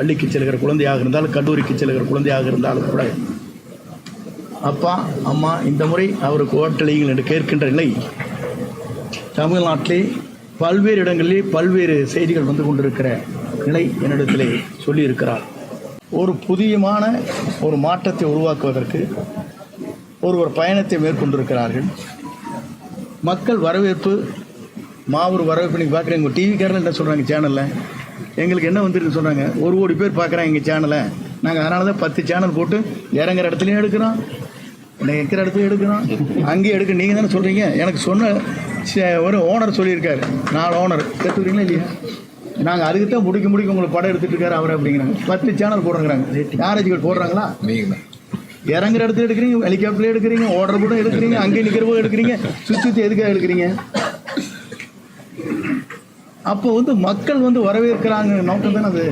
பள்ளிக்கு செல்கிற குழந்தையாக இருந்தாலும் கல்லூரிக்கு செல்கிற குழந்தையாக இருந்தாலும் கூட அப்பா அம்மா இந்த முறை அவருக்கு ஓட்டலையுங்கள் என்று கேட்கின்ற நிலை தமிழ்நாட்டிலே பல்வேறு இடங்களிலே பல்வேறு செய்திகள் வந்து கொண்டிருக்கிற நிலை என்னிடத்திலே சொல்லியிருக்கிறார். ஒரு புதியமான ஒரு மாற்றத்தை உருவாக்குவதற்கு ஒரு ஒரு பயணத்தை மேற்கொண்டிருக்கிறார்கள். மக்கள் வரவேற்பு மாபெரு வரவேற்பு நீங்கள் பார்க்குறீங்க உங்கள் டிவிக்காரர்கள் என்ன சொல்கிறாங்க சேனலில் எங்களுக்கு என்ன வந்துருக்குன்னு சொன்னாங்க ஒரு கோடி பேர் பார்க்குறாங்க எங்கள் சேனலை நாங்கள் அதனால தான் பத்து சேனல் போட்டு இறங்குற இடத்துலையும் எடுக்கிறோம். நிற்கிற இடத்துலையும் எடுக்கிறோம். அங்கேயும் எடுக்க நீங்கள் தானே சொல்கிறீங்க எனக்கு சொன்ன ஒரு ஓனர் சொல்லியிருக்காரு. நாலு ஓனர் கற்றுக்குறீங்களா இல்லையா? நாங்கள் அதுக்கு தான் முடிக்க முடிக்க உங்களுக்கு படம் எடுத்துட்டு இருக்காரு அவர் அப்படிங்கிறாங்க. பத்து சேனல் போடுறாங்கிறாங்க யாராச்சும் போடுறாங்களா? நீங்க இறங்குற இடத்துல எடுக்கிறீங்க ஹெலிகாப்டர்ல எடுக்கிறீங்க ஓடுற கூட எடுக்கிறீங்க அங்கே நிற்கிற போது எடுக்கிறீங்க சுற்றி சுற்றி எதுக்காக எடுக்கிறீங்க? அப்போ வந்து மக்கள் வந்து வரவேற்கிறாங்க நோக்கம் தானே அது?